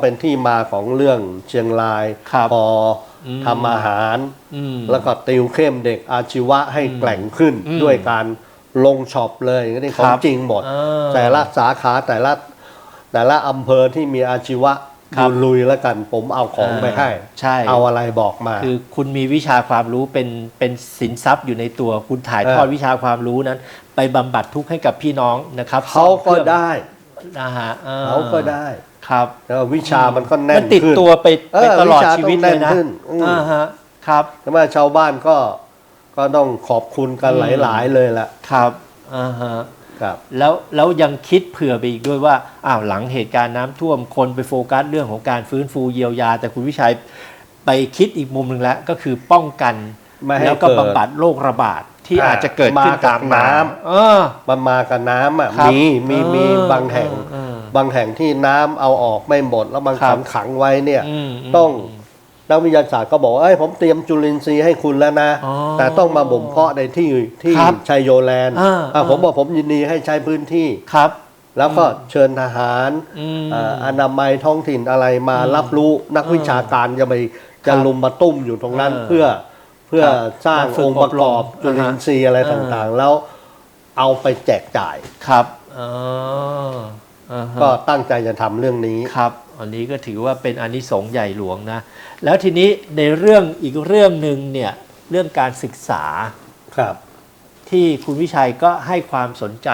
เป็นที่มาของเรื่องเชียงรายครับพออมทำอาหารอืมแล้วก็ติวเข้มเด็กอาชีวะให้แกร่งขึ้นอืมด้วยการลงช็อปเลยนี่ของครับจริงหมดเออแต่ละสาขาแต่ละแต่ละอำเภอที่มีอาชีวะครับลุยๆแล้วกันผมเอาของไปให้ใช่เอาอะไรบอกมา คือคุณมีวิชาความรู้เป็นเป็นสินทรัพย์อยู่ในตัวคุณถ่ายทอดเออวิชาความรู้นั้น ไปบำบัดทุกข์ให้กับพี่น้องนะครับเขาก็ซ่อมครื่องได้นะฮะออเขาก็ได้ ครับแล้ววิชามันก็แน่มันนติดขึ้นตัวไปเอไปอตลอดวิชาชีวิตต้องเลแน่ยนนะขึ้นอืมอ่าฮะครับใช่ไหมชาวบ้านก็ก็ต้องขอบคุณกันอืมหลาย ๆ เลยล่ะครับอ่าฮะครับแล้วแล้วยังคิดเผื่อไปอีกด้วยว่าอ้าวหลังเหตุการณ์น้ำท่วมคนไปโฟกัสเรื่องของการฟื้นฟูเยียวยา แต่คุณวิชัยไปคิดอีกมุมหนึ่งแล้วก็คือป้องกันไม่ให้แล้วก็เกิดบำบัดโรคระบาดที่อ่าอาจจะเกิดขึ้นมากับตามน้น้ำำเออมันมากับน้ำอะครับมีมีมีเออบางแห่งเออเออ บางแห่งที่น้ำเอาออกไม่หมด แล้วบางครัขับงขังไว้เนี่ยอืมมต้องนักวิทยาศาสตร์ก็บอกว่าเอ้ยผมเตรียมจุลินทรีย์ให้คุณแล้วนะอ๋อแต่ต้องมาบ่มเพาะในที่ที่ครับชัยโยแลนด์อ่าอะอ่าผมบอกผมยินดีให้ใช้พื้นที่ครับ แล้วก็เชิญทหารอืมเอ่ออนามัยท้องถิ่นอะไรมารับรู้นักวิชาการจะไปจะครับลุมมาตุ้มอยู่ตรงนั้นเออเพื่อเพื่อครับสร้างมาฝึกองค์ประกอบอบรมจุลินทรีย์อะไรอ่าฮะต่างๆ แล้วเอาไปแจกจ่ายครับอ๋ออ่าฮะ ก็ตั้งใจจะทำเรื่องนี้ครับ อันนี้ก็ถือว่าเป็นอานิสงส์ใหญ่หลวงนะ แล้วทีนี้ในเรื่องอีกเรื่องหนึ่งเนี่ยเรื่องการศึกษาครับ ที่คุณวิชัยก็ให้ความสนใจ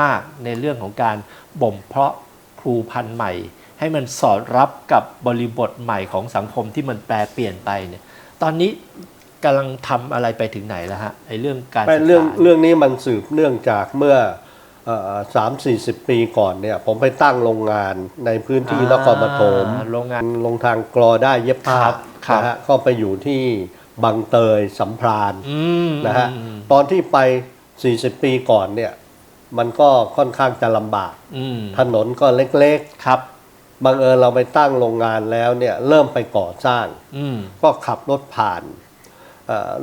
มาก ๆ ในเรื่องของการบ่มเพาะครูพันธุ์ใหม่ ให้มันสอดรับกับบริบทใหม่ของสังคมที่มันแปลเปลี่ยนไปเนี่ย ตอนนี้กำลังทำอะไรไปถึงไหนแล้วฮะไอ้เรื่องการไม่ศึกษาเรื่องเรื่องนี้มันสืบเนื่องจากเมื่อ สามสี่สิบปีก่อนเนี่ยผมไปตั้งโรงงานในพื้นที่นครปฐมอ่าโรงงานลงทางกรอได้เย็บผ้าครับครับนะฮะก็ไปอยู่ที่บางเตยสัมพรานอืมนะฮะอืมตอนที่ไป 40 ปีก่อนเนี่ย มันก็ค่อนข้างจะลำบากอืมถนนก็เล็กครับๆบังเอิญเราไปตั้งโรงงานแล้วเนี่ย เริ่มไปก่อสร้างอืมก็ขับรถผ่านเอ่อ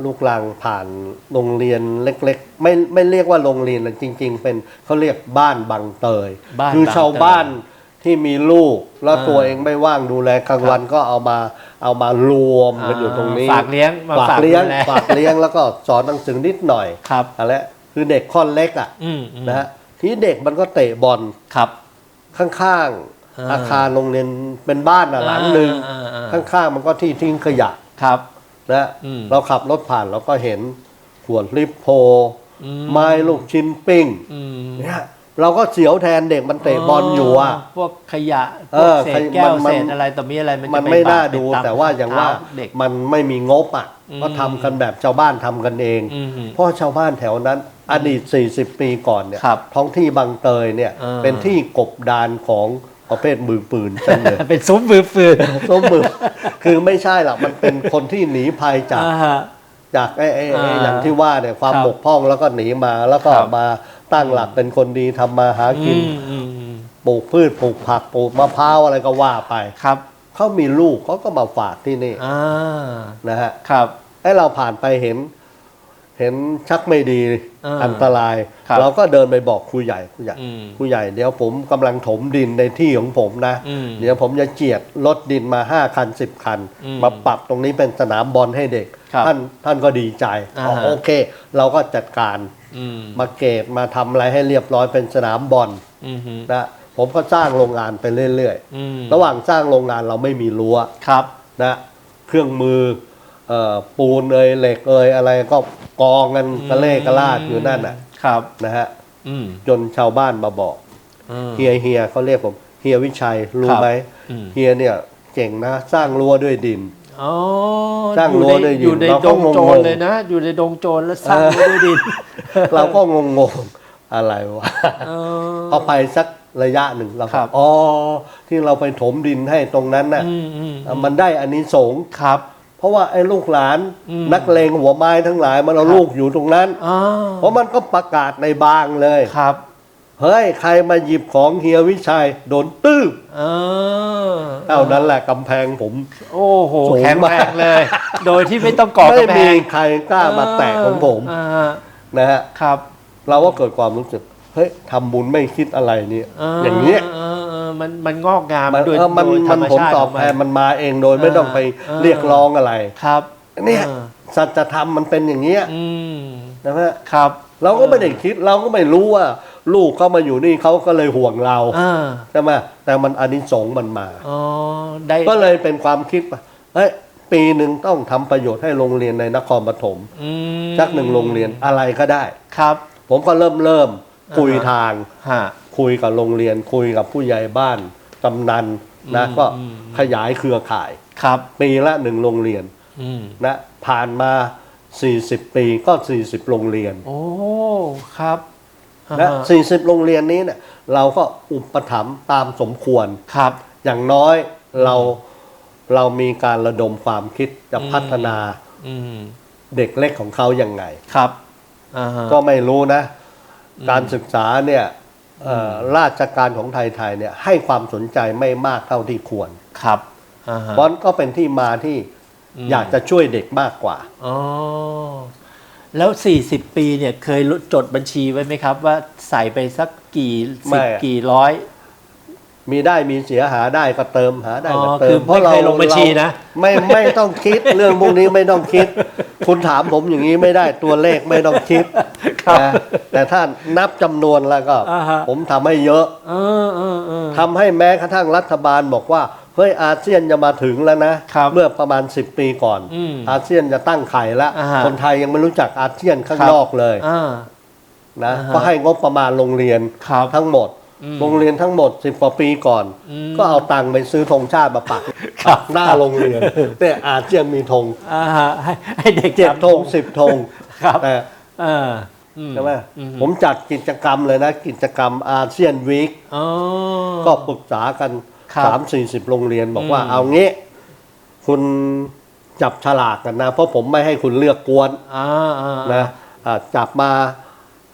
ลูกลังผ่านโรงเรียนเล็กๆ ไม่ไม่เรียกว่าโรงเรียนนะจริง ๆ เป็นเขาเรียกบ้านบางเตยบ้านคือบางเตยชาวบ้านที่มีลูกแล้วอ่าตัวเองไม่ว่างดูแลกลางวันก็เอามาเอามารวมกันอยู่ตรงนี้ฝากเลี้ยงมาฝากฝากเลี้ยงดูแลฝากเลี้ยงแล้วก็สอนหนังสือนิดหน่อยครับอะไรคือเด็กค่อนเล็กอะอืมอืมนะฮะทีนี้เด็กมันก็เตะบอลครับ ข้างอ่าๆอาคารโรงเรียนเป็นบ้านอะหลังหนึ่งอ่าอ่าอ่าข้างๆมันก็ที่ทิ้งขยะครับ นะอืมเราขับรถผ่านเราก็เห็นขวดลิปโพอืมไม้ลูกชิ้นปิ้งอืมเนี่ยเราก็เสียวแทนเด็กมันเตะบอลอยู่อะพวกขยะพเอวกอเศษขยะแก้วมันเศษอะไรต่อมีอะไรมันจะมันปไม่น่าบดดูไปมแต่ว่าอย่างว่าเท้เด็กมันไม่มีงบอะอืมก็ทำกันแบบชาวบ้านทำกันเองอืมเพราะชาวบ้านแถวนั้น อดีต 40 ปีก่อนเนี่ยครับท้องที่บางเตยเนี่ยเออเป็นที่กบดานของ ประเภทมือปืนจังเลยเป็นซุ้มมือฟืนส้มมือ คือไม่ใช่หรอกมันเป็นคนที่หนีภัยจากอ่าฮะจากไอ้ไอ้ไอ้อ่าอย่างที่ว่าเนี่ยความครับบกพร่องแล้วก็หนีมาแล้วก็ครับมาตั้งหลักเป็นคนดีทำมาหากินอืมอืมอืมปลูกพืชปลูกผักปลูกมะพร้าวอะไรก็ว่าไปครับเขามีลูกเขาก็มาฝากที่นี่อ่านะฮะครับไอ้เราผ่านไปเห็น เห็นชักไม่ดีอ่าอันตราย ครับเราก็เดินไปบอกครูใหญ่ครูใหญ่อืมครูใหญ่เดี๋ยวผมกำลังถมดินในที่ของผมนะ อืมเดี๋ยวผมจะเจียดรถดินมาห้าคันสิบคัน อืมมาปรับตรงนี้เป็นสนามบอลให้เด็ก ครับท่านท่านก็ดีใจอ่าอ๋อฮะโอเค เราก็จัดการอืมมาเกตมาทำอะไรให้เรียบร้อยเป็นสนามบอลอืมฮึนะผมก็สร้างโรงงานไปเรื่อยอืมๆ ระหว่างสร้างโรงงานเราไม่มีรั้ว ครับ นะเครื่องมือเอ่อ ปูนเอยเหล็กเอยอะไรก็กองกันกระเล่กระลาดอยู่นั่นน่ะ ครับนะฮะอืมจนชาวบ้านมาบอกอืมเฮียเฮียเขาเรียกผมเฮียวิชัยรู้ครับไหมอืมเฮียเนี่ยเก่งนะ สร้างรั้วด้วยดินอ๋อสร้างรั้วด้วยดินอยู่ในเราดก็งงงๆโจรเลยนะ อยู่ในดงโจรแล้วสร้างรั้วด้วยดิน เราก็งงงๆอะไรวะเออพอไปสักระยะหนึ่งเราครัก็บอ๋อที่เราไปถมดินให้ตรงนั้นน่ะอืมอืมมันได้อันนี้สงส์ครับ เพราะว่าไอ้ลูกหลานอืมนักเลงหัวไม้ทั้งหลายมันเอาครับลูกอยู่ตรงนั้นอ่าเพราะมันก็ประกาศในบางเลยครับเฮ้ยใครมาหยิบของเฮียวิชัยโดนตื้บเออเท่านั้นแหละกำแพงผม โอ้โหสูงแข็งมากแรงเลย โดยที่ไม่ต้องก่อไม่กำแพมีงใครกล้ามาแตะของผมอ่านะฮะครับ เราก็เกิดความรู้สึก เฮ้ยทำบุญไม่คิดอะไรเนี่ยอย่างเงี้ยเออเออมันมันงอกงามมันโดยเออมันโดยธรมันรมผลชาติตอบขงแทมันมันมาเองโดยไม่ต้องไปเออเรียกร้องอะไรครับเนี่ยเออสัจธรรมมันเป็นอย่างเงี้ยอืมนะฮะครับ เราก็ไม่ได้คิดเราก็ไม่รู้ว่า ลูกเขามาอยู่นี่เขาก็เลยห่วงเราอ่าใช่ไหมแต่มันอานิสงส์มันมาอ๋อได้ก็เลยเป็นความคิดว่าเฮ้ยปีหนึ่งต้องทำประโยชน์ให้โรงเรียนในนครปฐมอืมสักหนึ่งโรงเรียนอะไรก็ได้ครับ ผมก็เริ่มเริ่ม คุยอ่าฮะทาง ฮะ คุยกับโรงเรียน คุยกับผู้ใหญ่บ้านกำนันนะอืมก็อืม ขยายเครือข่าย ครับ ปีละหนึ่งโรงเรียนอืมนะผ่านมา 40 ปีก็ 40 โรงเรียน โอ้ ครับนะอ่าฮะ40 โรงเรียนนี้เนี่ยเราก็อุปถัมภ์ตามสมควร ครับ อย่างน้อยเราเรามีการระดมความคิดจะอืม พัฒนาอืม เด็กเล็กของเขายังไง ครับอ่าฮะก็ไม่รู้นะอืม การศึกษาเนี่ยเอ่อราชการของไทยๆเนี่ยให้ความสนใจไม่มากเท่าที่ควรครับอ่าฮะเพราะก็เป็นที่มาที่อืมอยากจะช่วยเด็กมากกว่าอ๋อแล้ว 40 ปีเนี่ยเคยจดบัญชีไว้ไหมครับ ว่าใส่ไปสักกี่ไม่สิบอะกี่ร้อย มีได้มีเสียหาได้ก็เติมหาได้ก็อ๋อเติคือมไม่เคยลงบัญชีนะเราไม่ไม่ต้องคิดเรื่องพวกนี้ไม่ต้องคิด คุณถามผมอย่างนี้ไม่ได้ตัวเลขไม่ต้องคิดครับนะแต่ถ้านับจำนวนแล้วก็อ่าฮะผมทำให้เยอะเออเออเออทำให้แม้กระทั่งรัฐบาลบอกว่าเฮ้ยอาเซียนจะมาถึงแล้วนะครับเมื่อประมาณ 10 ปีก่อนอืมอาเซียนจะตั้งไข่แล้วอ่าฮะคนไทยยังไม่รู้จักอาเซียนข้างครับนอกเลยอ่านะอ่าฮะก็ให้งบประมาณโรงเรียนครับทั้งหมดอืม โรงเรียนทั้งหมด10กว่าปีก่อนอืมก็เอาตังค์ไปซื้อธงชาติมาปักครับปักหน้าโรงเรียนแต่อาเซียนมีธงอ่าฮะให้ให้เด็กเจ็ดจำธงสิบธงครับแต่เอออืใช่ไหมอืผมจัดกิจกรรมเลยนะ กิจกรรมอาเซียนวีค อ๋อ ก็ปรึกษากันครับ สามสี่สิบโรงเรียนบอกว่าอืมเอางี้ คุณจับฉลากกันนะ เพราะผมไม่ให้คุณเลือกกวนอ่าอ่านะอ่าจับมา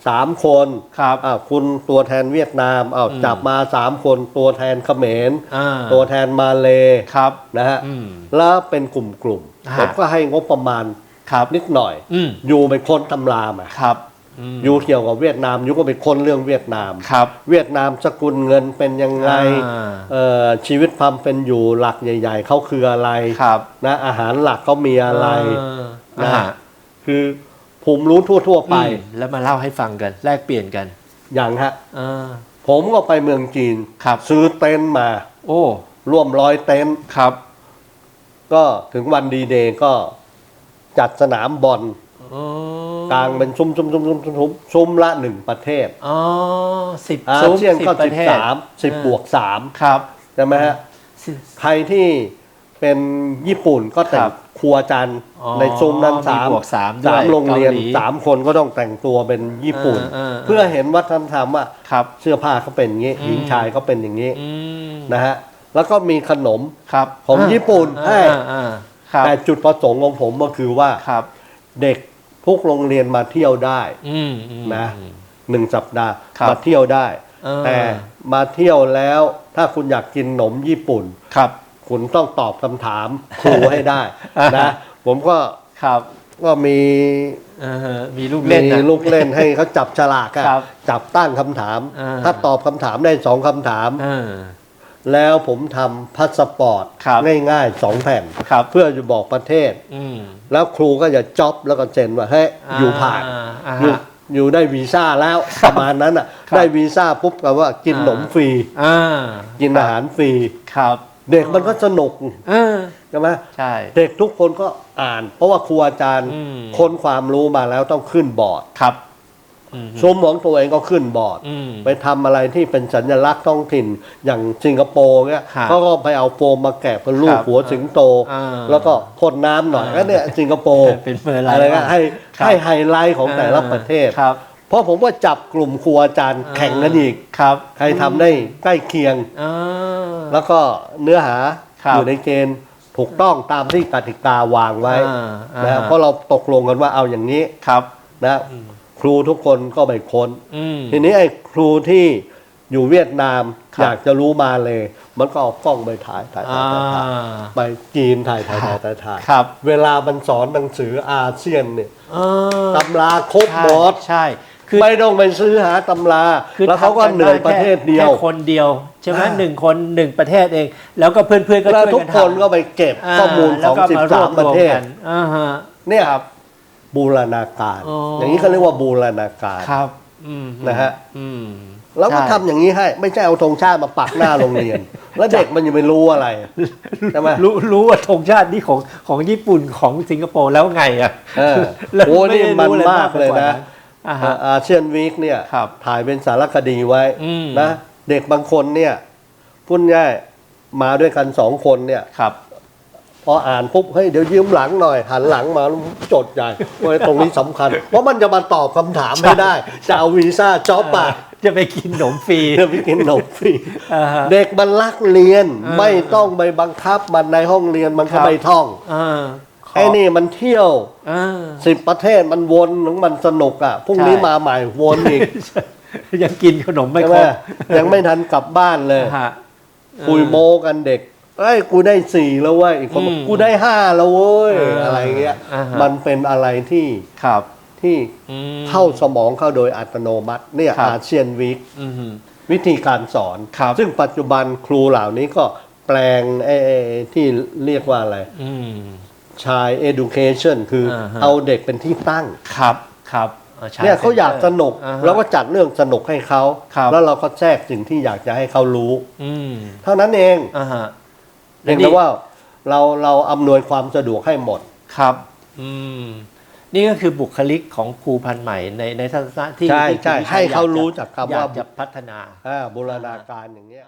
สามคนครับอ่าคุณตัวแทนเวียดนามเอาอืมจับมาสามคนตัวแทนเขมร อ่าตัวแทนมาเลครับนะฮะอืม แล้วเป็นกลุ่มกลุ่มๆอ่า ผมก็ให้งบประมาณครับ นิดหน่อย อืม อยู่เป็นคนตำรามาครับอืมอยู่เกี่ยวกับเวียดนามอยู่ก็เป็นคนเรื่องเวียดนาม ครับ เวียดนามสกุลเงินเป็นยังไงอ่า เอ่อชีวิตความเป็นอยู่หลักใหญ่ ๆเขาคืออะไรครับนะอาหารหลักเขามีอะไร อ่านะคือ ผมรู้ทั่ว ๆ ไปอืมแล้วมาเล่าให้ฟังกัน แลกเปลี่ยนกันอย่างฮะอ่าผมก็ไปเมืองจีนครับ ซื้อเต็นท์มา โอ้ร่วมร้อยเต็นท์ครับ ก็ถึงวันดีเดย์ก็จัดสนามบอลอ๋อกลางเป็นซุ้มซุ้มซุ้มซุ้มซุ้มซุ้มละหนึ่งประเทศอ๋อสิบอาซุ้มเซียนก็ปสิระบเทศสามสิบบวกสามครับ ใช่ไหมฮะ สิบ ใครที่ เป็นญี่ปุ่นก็แต่คงรับครัวจันทร์อ๋อในซุ้มนั้นมีสามบวกสามด้วยสามโรงเรียนเกาหลีสามคนก็ต้องแต่งตัวเป็นญี่ปุ่น เออเออเออ เพื่อเห็นวัฒนธรรมว่าครับ เสื้อผ้าเขาเป็นอย่างนี้อืมหญิงชายเขาเป็นอย่างนี้อืมนะฮะแล้วก็มีขนม ครับของญี่ปุ่นให้ อ่าอ่าครับแต่จุดประสงค์ของผมก็คือว่าครับ เด็กทุกโรงเรียนมาเที่ยวได้ อืมอืม นะอืมหนึ่งสัปดาห์ครับมาเที่ยวได้ เออ แต่มาเที่ยวแล้วถ้าคุณอยากกินขนมญี่ปุ่น ครับ คุณต้องตอบคำถามครูให้ได้อ่านะ ผมก็ครับก็มีอ่าฮะมีลูกเล่นมีนะลูกเล่นให้เขาจับฉลากอะครับจับตั้งคำถามอ่าถ้าตอบคำถามได้สองคำถามเออแล้วผมทำพาสปอร์ตครับง่ายๆสองแผ่นครับเพื่อจะบอกประเทศอืมแล้วครูก็จะจ็อบแล้วก็เซ็นว่าเฮ้ยอยู่ผ่านอ่าอยู่ฮะอยู่ได้วีซ่าแล้วประมาณนั้นอะครับได้วีซ่าปุ๊บก็ว่ากินขนมอ่าฟรีอ่ากินอาหารฟรีครับ เด็กมันก็สนุกเออใช่ไหมใช่ เด็กทุกคนก็อ่าน เพราะว่าครูอาจารย์อืม ค้นความรู้มาแล้วต้องขึ้นบอร์ดครับอืมซุ้มของตัวเองก็ขึ้นบอร์ด อืม ไปทำอะไรที่เป็นสัญลักษณ์ท้องถิ่นอย่างสิงคโปร์เนี่ยครับเขาก็ไปเอาโฟมมาแกะเป็นรูปครับหัวสิงโต อ่าแล้วก็พ่นน้ำหน่อยอ่าก็เนี่ยสิงคโปร์เป็นเฟอร์ไลท์อะไรก็ให้ครับให้ไฮไลท์ของแต่ละประเทศ ครับ เพราะผมว่าจับกลุ่มครูอาจารย์แข่งกันอีกครับใครทำได้ใกล้เคียงอ่าแล้วก็เนื้อหาครับอยู่ในเกณฑ์ถูกต้องตามที่กติกาวางไว้อ่าอ่านะเพราะเราตกลงกันว่าเอาอย่างนี้ครับนะครูทุกคนก็ไปค้นอืมทีนี้ไอ้ครูที่อยู่เวียดนามครับอยากจะรู้มาเลย มันก็เอากล้องไปถ่ายถ่ายอ่าถ่ายถ่ายไปจีนถ่ายถ่ายถ่ายถ่ายถ่ายครับเวลามันสอนหนังสืออาเซียนเนี่ยเออตำราครบหมดใช่ใช่ คือไม่ต้องไปซื้อหาตำราคือแล้วเขาก็ทำเหนื่อยไประเทศเดียวแค่คนเดียวใช่ไหมอ่าหนึ่งคนหนึ่งประเทศเอง แล้วก็เพื่อนๆก็แล้วช่วยทุกกันคนทำก็ไปเก็บาข้อมูลขแล้วองก็มารวบ13ประเทศวมกันอ่าฮะเนี่ยครับบูรณาการอ๋อออย่างนี้เขาเรียกว่าบูรณาการครับอืมนะฮะอืมแล้วก็ใช่ทำอย่างนี้ให้ ไม่ใช่เอาธงชาติมาปักหน้าโรงเรียน แล้วเด็กมันยังไม่รู้อะไรใช่ไหมรู้รู้ว่าธงชาตินี่ของของญี่ปุ่นของสิงคโปร์แล้วไงอะเออแล้วโอ้นี่ไได้มันรู้อะไรมากเลยไปว่นะ อ่าฮะอาเซียนวีคเนี่ยครับถ่ายเป็นสารคดีไว้อืมนะเด็กบางคนเนี่ยพูดง่ายมาด้วยกันสองคนเนี่ยครับพออ่านปุ๊บเฮ้ยเดี๋ยวยืมหลังหน่อย หันหลังมาแล้วจดใหญ่โอ้ยตรงนี้สำคัญ เพราะมันจะมาตอบคำถามไม่ได้ จะเอาวีซ่าจ็อบปะจะไปกินขนมฟรีจะไปกินขนมฟรีอ่าฮะเด็กมันรักเรียนเออไม่ต้องไปบังคับมันในห้องเรียนมันครัก็บไม่ท่องอ่าข ไอ้นี่มันเที่ยวอ่าสิบประเทศมันวนของมันสนุกอะพรุ่งนี้ใช่มาใหม่วนอีก ยังกินขนมไม่ใช่คไหมรบยังไม่ทันกลับบ้านเลยฮะคุยโมกันเด็กเอ้ยกูได้สี่แล้วเว้ยอีกคนบอกอืมกูได้ห้าแล้วเว้ยเออออะไรเงี้ยอ่าฮะมันเป็นอะไรที่ครับที่อืมเข้าสมองเข้าโดยอัตโนมัติเนี่ยครับอาเซียนวีคอืมวิธีการสอนครับซึ่งปัจจุบันครูเหล่านี้ก็แปลงไอ้ไอ้ที่เรียกว่าอะไรอืม ชาย education คืออาฮะ เอาเด็กเป็นที่ตั้ง ครับครับใช่ เนี่ยเขาอยากสนุกอ่าฮะเราก็จัดเรื่องสนุกให้เขาครับ แล้วเราก็แทรกสิ่งที่อยากจะให้เขารู้ อืมเท่านั้นเองอ่าฮะเพียงแต่ว่าเราเราอำนวยความสะดวกให้หมด ครับ อืม นี่ก็คือบุคลิกของครูพันธุ์ใหม่ในในทัศนะที่ใช่ที่ใช่คุณวิชัยให้เขาอยกจะรู้จักคำว่า อยากจะพัฒนา อ่าบูรณาการอย่างเงี้ย